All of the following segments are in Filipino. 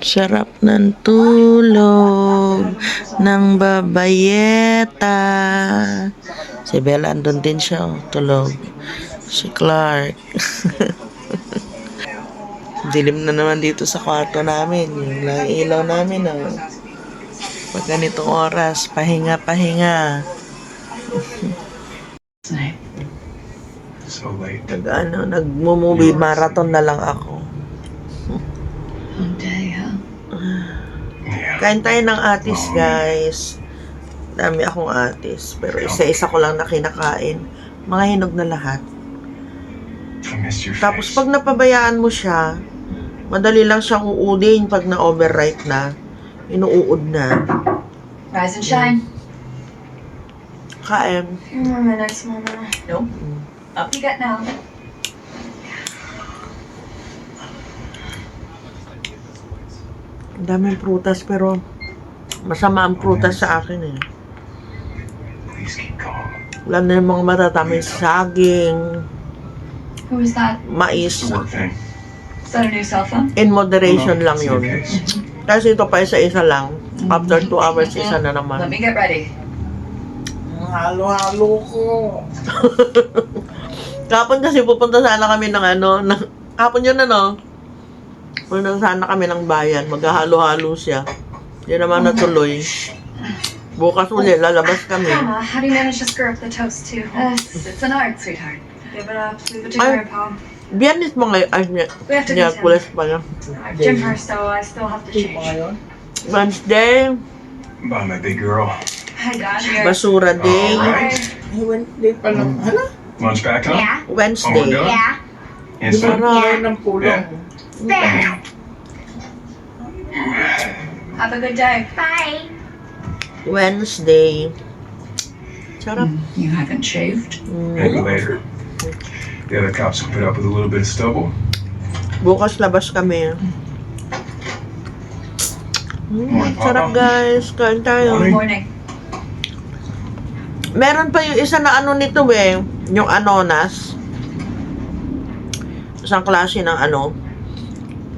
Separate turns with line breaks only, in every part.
Sarap ng tulog ng babayeta. Si Bella andun din siya, oh, tulog. Si Clark. Dilim na naman dito sa kwarto namin. Yung lang ilaw namin, oh. Pag ganitong oras, pahinga, pahinga.
So late.
Nag, ano, nagmo-movie marathon na lang ako.
Yeah.
Kain tayo ng atis, guys. Dami akong atis. Pero isa-isa ko lang na kinakain. Mga hinog na lahat. Tapos pag napabayaan mo siya, madali lang siyang uudin pag na-overripe na. Inuud na.
Rise and shine.
Kain.
More minutes, Mama. Nope. Up you get now.
Daming prutas pero masama ang prutas sa akin eh. Wala na yung mga matatamis saging,
Who is that?
mais.
Is that a new cell phone?
In moderation lang yun. Kasi ito pa isa-isa lang. After 2 hours, isa na
Let
naman.
me get ready.
Halo-halo ko. Kapon kasi pupunta sana kami ng ano, ng, kapon yun ano. Pupunta sana kami ng bayan, maghahalo-halo siya. Hindi naman natuloy. Bukas ulit, lalabas kami.
Mama, how do you manage to stir up the toast too? Uh, it's an art, sweetheart. Give it up. Leave it to
Ay.
Grandpa.
Biyernes mo ngayon, ay, niya, niya, kulas pa niya.
Gym first, so I still have to change.
Wednesday,
Bye, my big girl.
Hi, Dad.
basura day.
Wednesday pa lang. Hala?
Lunch back, huh?
Yeah,
Oh, we're
Wednesday.
done?
yeah.
Instant?
Para,
ng pulong.
There.
Have a good day.
Bye.
Wednesday. Sarap.
You haven't shaved?
Maybe
Mm.
later. The other cops will put up with a little bit of stubble.
Bukas labas kami. Mm, sarap guys. Kain tayo.
Good morning.
Meron pa yung isa na ano nito eh. Yung anonas. Isang klase ng ano.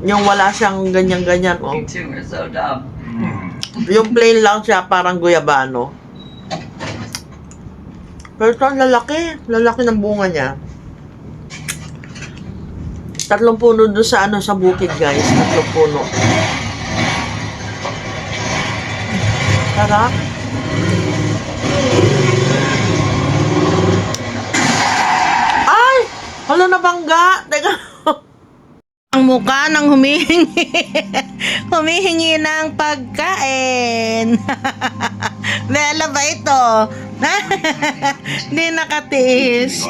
Yung wala siyang ganyan-ganyan. Oh.
You two are so dumb.
Mm.
Yung plain lang siya, parang guyabano. Pero ito ang lalaki. Lalaki ng bunga niya. Tatlong puno doon sa ano sa bukid guys. Tatlong puno. Sarap. Ay! Hala nabangga. Teka. Ang mukha ng humihingi. humihingi ng pagkain. Bella ba ito? Hindi nakatiis.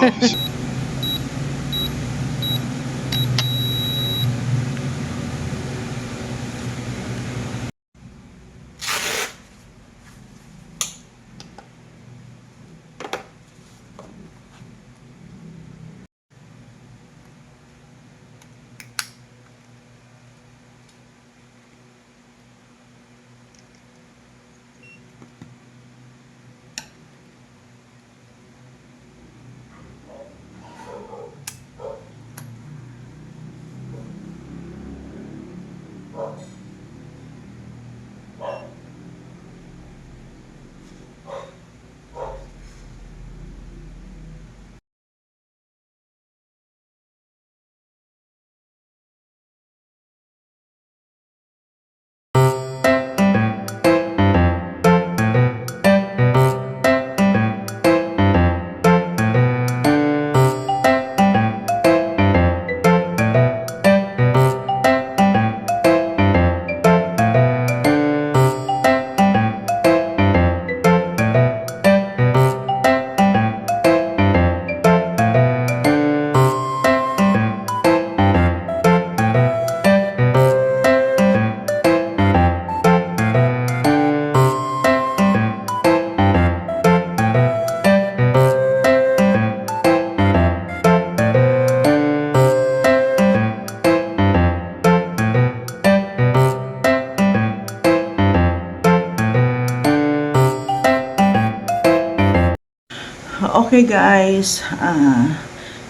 Okay guys, ah,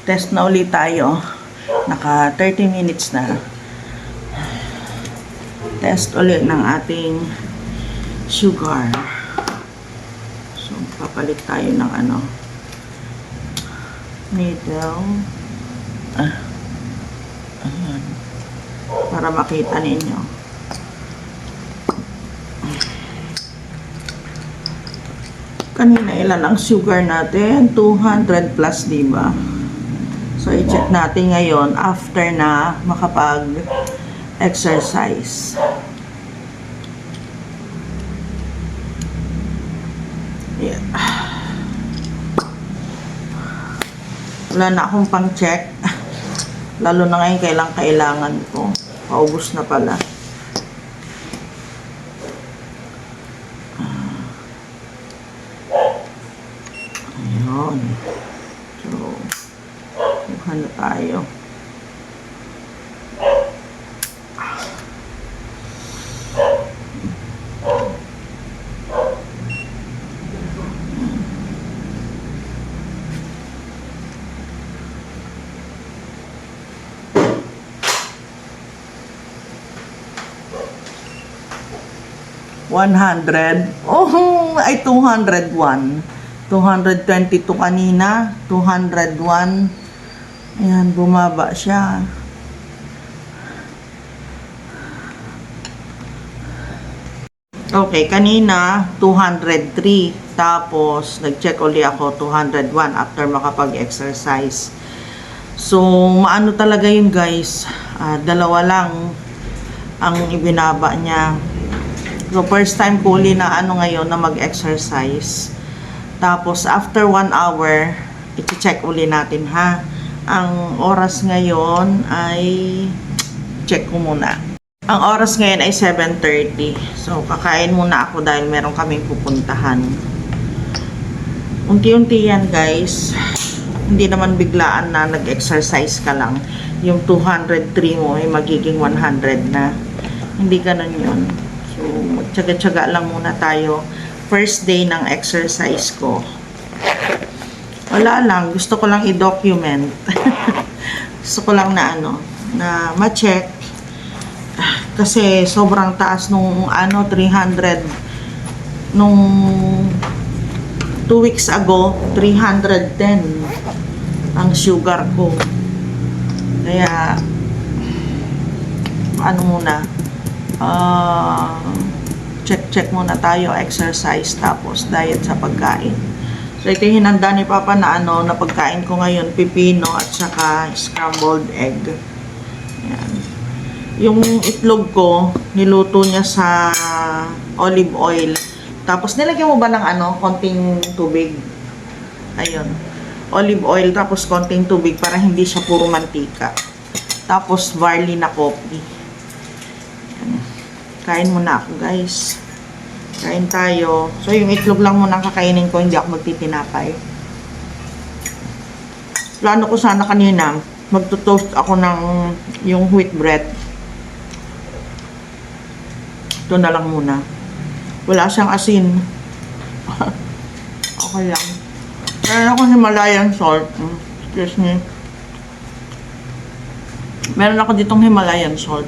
test na ulit tayo. Naka 30 minutes na. test ulit ng ating sugar. So, papalit tayo ng ano, needle. Ah, ayan. Para makita ninyo. Kanina ilan ang sugar natin? 200 plus, di ba? So, i-check natin ngayon after na makapag-exercise. Yeah. Wala na akong pang-check. Lalo na ngayon kailang kailangan ko. Paubos na pala. 100. Oh, ay 201. 222 kanina. 201. Ayan, bumaba siya. Okay, kanina 203. Tapos, nag-check uli ako 201 after makapag-exercise. So, maano talaga yun guys. Uh, dalawa lang ang ibinaba niya So, first time ko uli na ano ngayon na mag-exercise. Tapos, after one hour, i-check uli natin ha. Ang oras ngayon ay, check ko muna. Ang oras ngayon ay 7.30. So, kakain muna ako dahil meron kaming pupuntahan. Unti-unti yan guys. Hindi naman biglaan na nag-exercise ka lang. Yung 203 mo ay magiging 100 na. Hindi ganun yun. So, magtsaga-tsaga lang muna tayo. First day ng exercise ko. Wala lang. Gusto ko lang i-document. Gusto ko lang na ano, na ma-check. Kasi sobrang taas nung ano, 300 nung 2 weeks ago, 310 ang sugar ko. Kaya, ano muna, ah, check-check muna tayo, exercise, tapos diet sa pagkain. So, ito yung hinanda ni Papa na ano, na pagkain ko ngayon, pipino at saka scrambled egg. Yan. Yung itlog ko, niluto niya sa olive oil. Tapos, nilagyan mo ba ng ano, konting tubig? Ayun. Olive oil, tapos konting tubig para hindi siya puro mantika. Tapos, barley na coffee. Kain muna ako, guys. Kain tayo. So, yung itlog lang muna kakainin ko, hindi ako magtitinapay. Plano ko sana kanina, magto-toast ako ng yung wheat bread. Ito na lang muna. Wala siyang asin. okay lang. Meron ako Himalayan salt. Excuse me. Meron ako ditong Himalayan salt.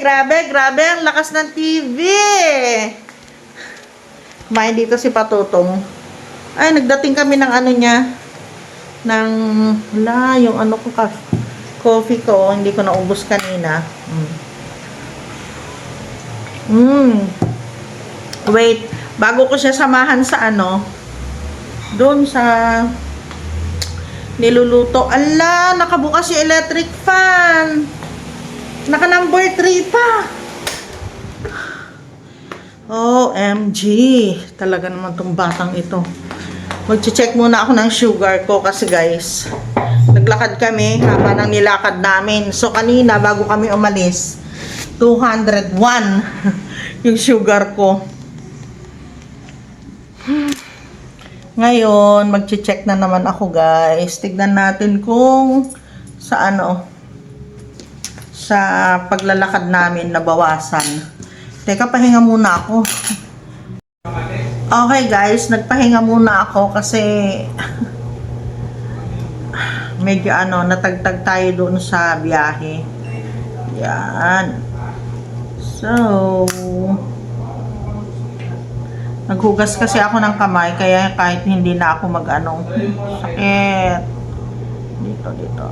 Grabe, grabe. Ang lakas ng TV. Kumain dito si Patutong. Ay, nagdating kami ng ano niya. Ng, wala, yung ano ko, coffee ko. Hindi ko naubos kanina. Mm. Mm. Wait, bago ko siya samahan sa ano, doon sa niluluto. Ala, nakabukas yung electric fan. Naka number 3 pa. OMG. Talaga naman tong batang ito. Magche-check muna ako ng sugar ko kasi guys, naglakad kami haba ng nilakad namin. So kanina bago kami umalis, 201 yung sugar ko. Ngayon, magche-check na naman ako guys. Tignan natin kung sa ano, sa paglalakad namin nabawasan. Teka, pahinga muna ako. Okay guys, nagpahinga muna ako kasi medyo ano, natagtag tayo doon sa biyahe. Yan. So, naghugas kasi ako ng kamay kaya kahit hindi na ako mag-ano, sakit. Dito, dito.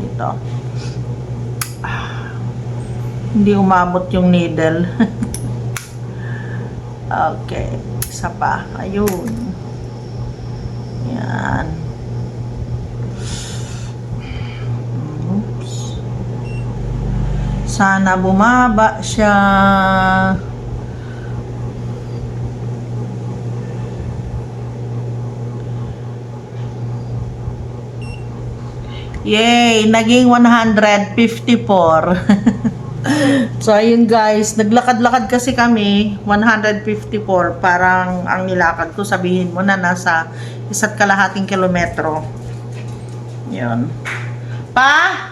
Dito. Hindi umabot yung needle. okay. Isa pa. Ayun. Yan. Oops. Sana bumaba siya. Yay! Naging 154. so, ayun guys. Naglakad-lakad kasi kami. 154. Parang ang nilakad ko, sabihin mo na nasa isa't kalahating kilometro. Yun. Pa?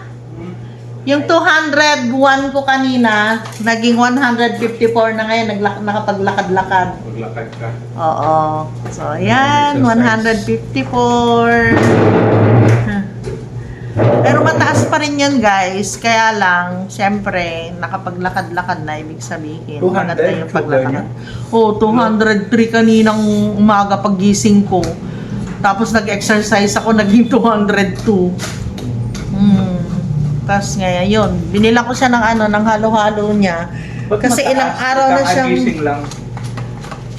Yung 201 ko kanina, naging 154 na ngayon. Naglak nakapaglakad-lakad.
Maglakad ka.
Oo. So, ayan.
Exercise.
154. Pero mataas pa rin yan, guys. Kaya lang, syempre, nakapaglakad-lakad na, ibig sabihin.
200
maganda yung paglakad. Oo, 203 kaninang umaga pagising ko. Tapos nag-exercise ako, naging 202. Hmm. Tapos ngayon, yun. Binila ko siya ng ano, ng halo-halo niya.
Ba't
Kasi
mataas?
ilang araw na siyang...
Lang.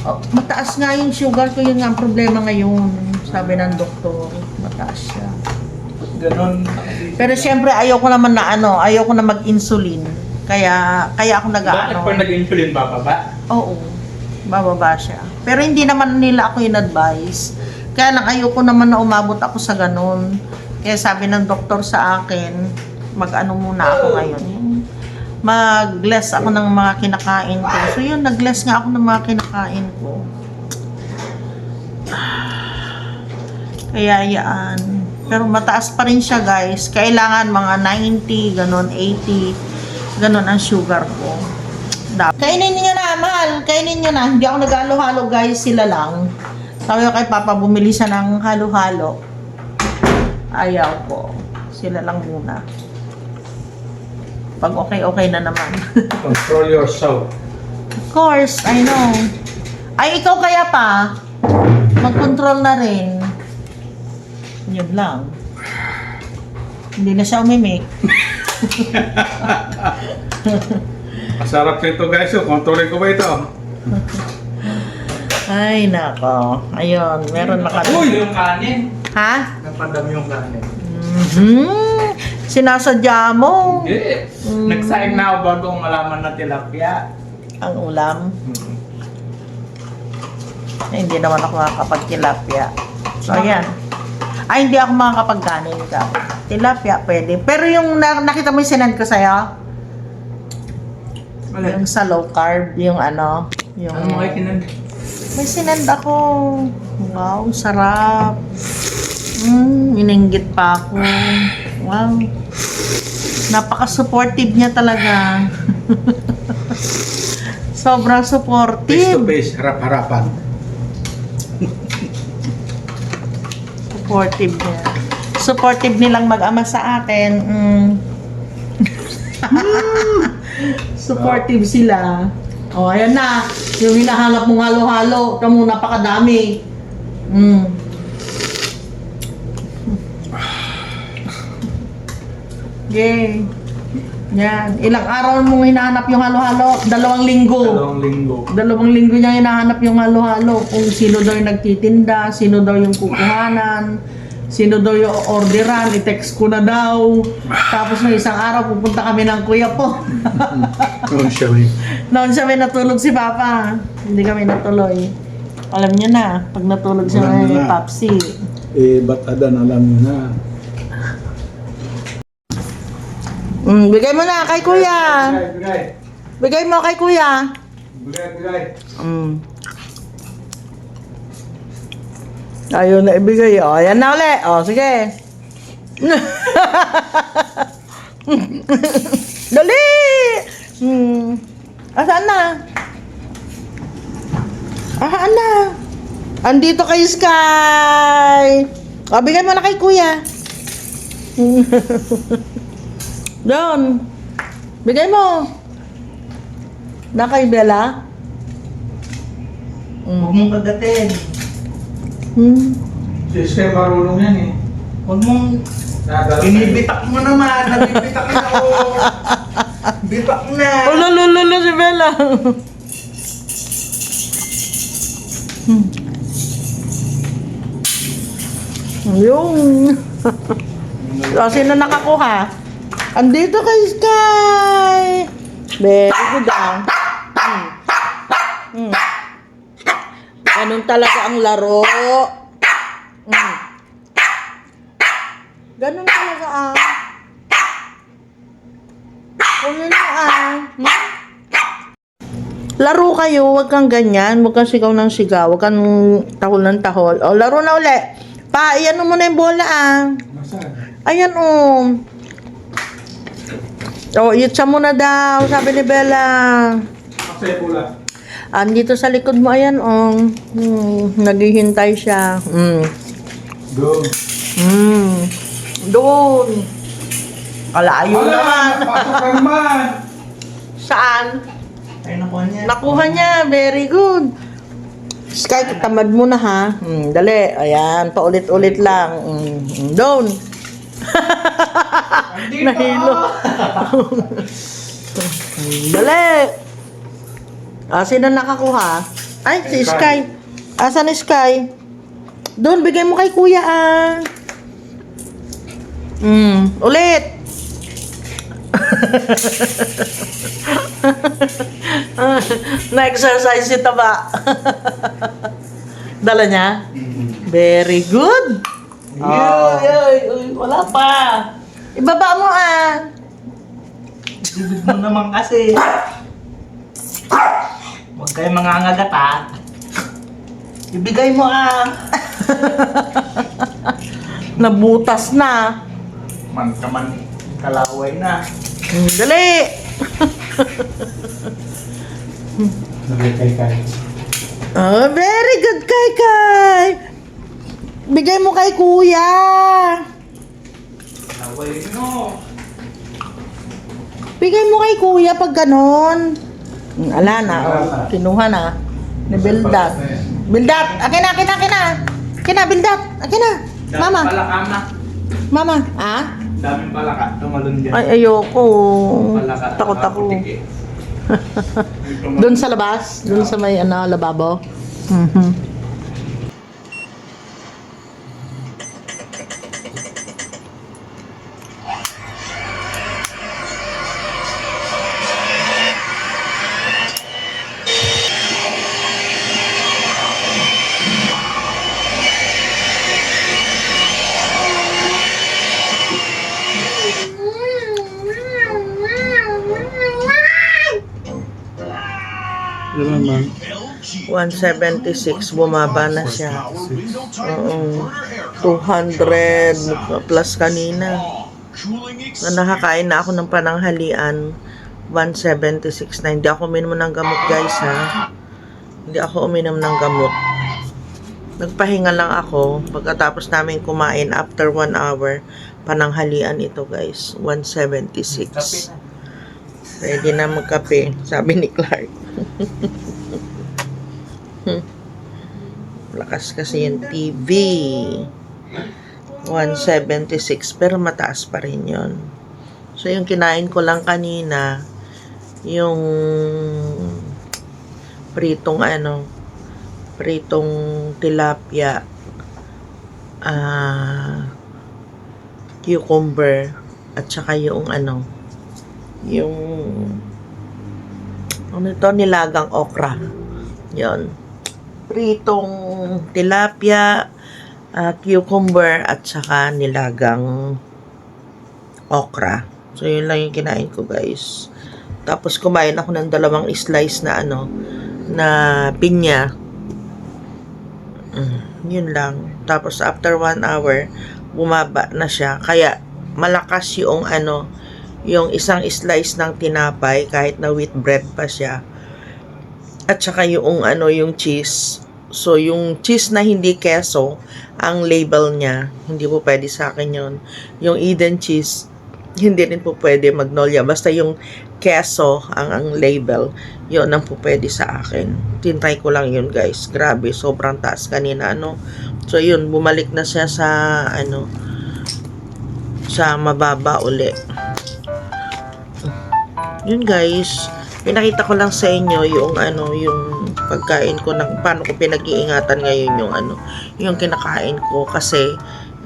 Oh, mataas nga yung sugar ko, yun nga ang problema ngayon. Sabi ng doktor, mataas siya.
Ganon.
Pero syempre ayoko naman na ano, ayoko na mag-insulin. Kaya kaya ako
Bakit
nag-ano.
pa nag-insulin bababa?
Oo. Bababa siya. Pero hindi naman nila ako in-advise. Kaya lang ayoko naman na umabot ako sa ganun. Kaya sabi ng doktor sa akin, mag-ano muna ako ngayon. yung Mag-less ako ng mga kinakain ko. So yun, nag-less nga ako ng mga kinakain ko. Kaya yan. Pero mataas pa rin siya guys. Kailangan mga 90, ganun, 80. Ganun ang sugar ko. Kainin niyo na, mahal. Kainin niyo na. Hindi ako nag-halo-halo guys, sila lang. Sabi ko kay Papa, bumili siya ng halo-halo. Ayaw ko. Sila lang muna. Pag okay-okay na naman.
Control yourself.
Of course, I know. Ay, ikaw kaya pa? Mag-control na rin. Yun lang. Hindi na siya umimik.
Masarap nito guys. Oh. Kontrolin ko ba ito?
Ay, nako. Ayun, meron na kami.
Uy! Yung kanin.
Ha?
Napadami yung kanin.
Mhm. Sinasadya mo.
Hindi. Nagsaing na ako bago malaman na tilapia.
Ang ulam. Eh, hindi naman ako makakapag-tilapia. So, ayan. Ay, hindi ako makakapag-kanin ka. Tilapia, pwede. Pero yung na- nakita mo yung sinend ko sa'yo, yung sa low carb, yung ano, yung...
Ano mo kayo kinag...
May sinend ako. Wow, sarap. Mm, ininggit pa ako. Wow. Napaka-supportive niya talaga. Sobrang
Face to
supportive.
face, harap-harapan.
Supportive niya. Supportive nilang mag-ama sa atin. Mm. supportive sila. O, oh, ayan na. Yung hinahanap mong halo-halo. Kamu, napakadami. Mm. Yay. Yan. Ilang araw mong hinahanap yung halo-halo? Dalawang linggo.
Dalawang linggo.
Dalawang linggo niya hinahanap yung halo-halo. Kung sino daw yung nagtitinda, sino daw yung kukuhanan, sino daw yung orderan, i-text ko na daw. Tapos ng isang araw, pupunta kami ng kuya po.
Oh, siya eh.
Noon siya may natulog si Papa. Hindi kami natuloy. Alam niya na, pag natulog siya may. Papsi.
Eh, ba't adan alam mo na?
Mm, bigay mo na kay kuya.
Bigay, bigay.
Bigay mo kay kuya.
Bigay, bigay.
Mm. Ayaw na ibigay. O, ayan na uli. O, sige. Dali! Hmm. Asaan na? Asaan na? Andito kay Sky! O, bigay mo na kay kuya. Doon. Bigay mo. Na kay Bella? Mm.
Huwag mong kagatin.
Hmm.
System marunong yan eh.
Huwag mong... Binibitak mo naman. Nabibitak na ako. Bitak na.
Ulo, ulo, ulo, si Bella. Hmm. Yung. o, sino nakakuha? Andito kay Sky. Very good ah. Hmm. Hmm. Ganun talaga ang laro. Hmm. Ganun talaga ah. Kunin mo ah. Hmm? Laro kayo, wag kang ganyan, wag kang sigaw ng sigaw, wag kang tahol ng tahol. O, laro na uli. Pa, iyan mo muna yung bola ah. Ayan oh. O, itsa mo na daw, sabi ni Bella. Andito sa likod mo, ayan oh. Hmm, naghihintay siya. Hmm.
Go.
Hmm. Doon. Kalayo naman.
Pasok naman.
Saan?
Ay, nakuha niya.
Nakuha niya. Very good. Sky, tamad mo na ha. Hmm, dali. Ayan, paulit-ulit lang. Hmm, hmm, doon. Nahilo. Dali. Ah, sino nakakuha? Ay, si Sky. Asan ni Sky? Doon, bigay mo kay kuya ah. Hmm, ulit. Na-exercise si Taba. Dala niya? Very good. Ay, ay, ay, wala pa. Ibaba mo ah.
Bibig mo naman kasi. Huwag kayo mangangagat ha. Ibigay mo ah.
Nabutas na.
Man ka man kalaway na.
Hmm, Dali.
Sabi kay kay.
Oh, very good, Kai Kai. Bigay mo kay kuya.
Kalaway no.
Bigay mo kay kuya pag ganon. Ala na, oh. Kinuha na. Ni Bildat. Bildat, akin na, akin na, akin na. Akin na, Bildat. Akin na. Mama, mama. Ah?
Daming palaka. Tumalon dyan.
Ay, ayoko. Takot ako. Doon sa labas? Doon sa may ano, lababo? Mhm.
Naman.
176, bumaba na siya. Oo. 200 plus kanina. Na nakakain na ako ng pananghalian. 176 na. Hindi ako uminom ng gamot guys ha. Hindi ako uminom ng gamot. Nagpahinga lang ako pagkatapos namin kumain after 1 hour. Pananghalian ito guys. 176. Ready na magkape, sabi ni Clark. Lakas kasi yung TV. 176 pero mataas pa rin yon. So yung kinain ko lang kanina yung pritong ano pritong tilapia ah cucumber at saka yung ano yung ano ito nilagang okra yon pritong tilapia ah, cucumber at saka nilagang okra. So, yun lang yung kinain ko, guys. Tapos, kumain ako ng dalawang slice na ano, na pinya. Mm, yun lang. Tapos, after one hour, bumaba na siya. Kaya, malakas yung ano, yung isang slice ng tinapay, kahit na wheat bread pa siya. At saka yung ano, yung cheese. So, yung cheese na hindi keso, ang label niya, hindi po pwede sa akin yon Yung Eden cheese, hindi rin po pwede magnolia. Basta yung keso, ang, ang label, yun ang po pwede sa akin. Tintry ko lang yun guys. Grabe, sobrang taas kanina, ano. So, yun, bumalik na siya sa, ano, sa mababa uli. Yun guys, pinakita ko lang sa inyo yung ano, yung pagkain ko ng paano ko pinag-iingatan ngayon yung ano, yung kinakain ko kasi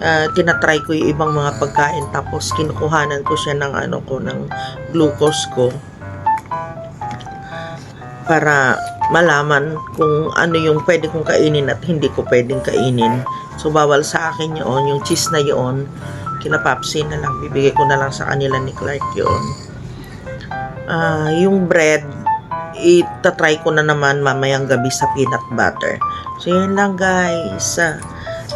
ah, tinatry ko yung ibang mga pagkain tapos kinukuhanan ko siya ng ano ko ng glucose ko para malaman kung ano yung pwede kong kainin at hindi ko pwedeng kainin. So, bawal sa akin yun. Yung cheese na yun, kina Papsi na lang. Bibigay ko na lang sa kanila ni Clark yun. Ah, yung bread, itatry ko na naman mamayang gabi sa peanut butter. So, yun lang guys. Ah,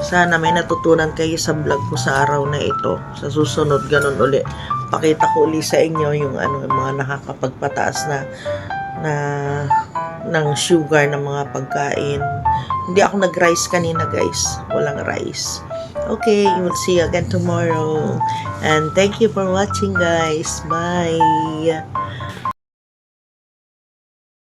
sana may natutunan kayo sa vlog ko sa araw na ito. Sa susunod, ganun uli. Pakita ko uli sa inyo yung ano, yung mga nakakapagpataas na na ng sugar ng mga pagkain. Hindi ako nag-rice kanina, guys. Walang rice. Okay, we'll see you again tomorrow. And thank you for watching, guys. Bye.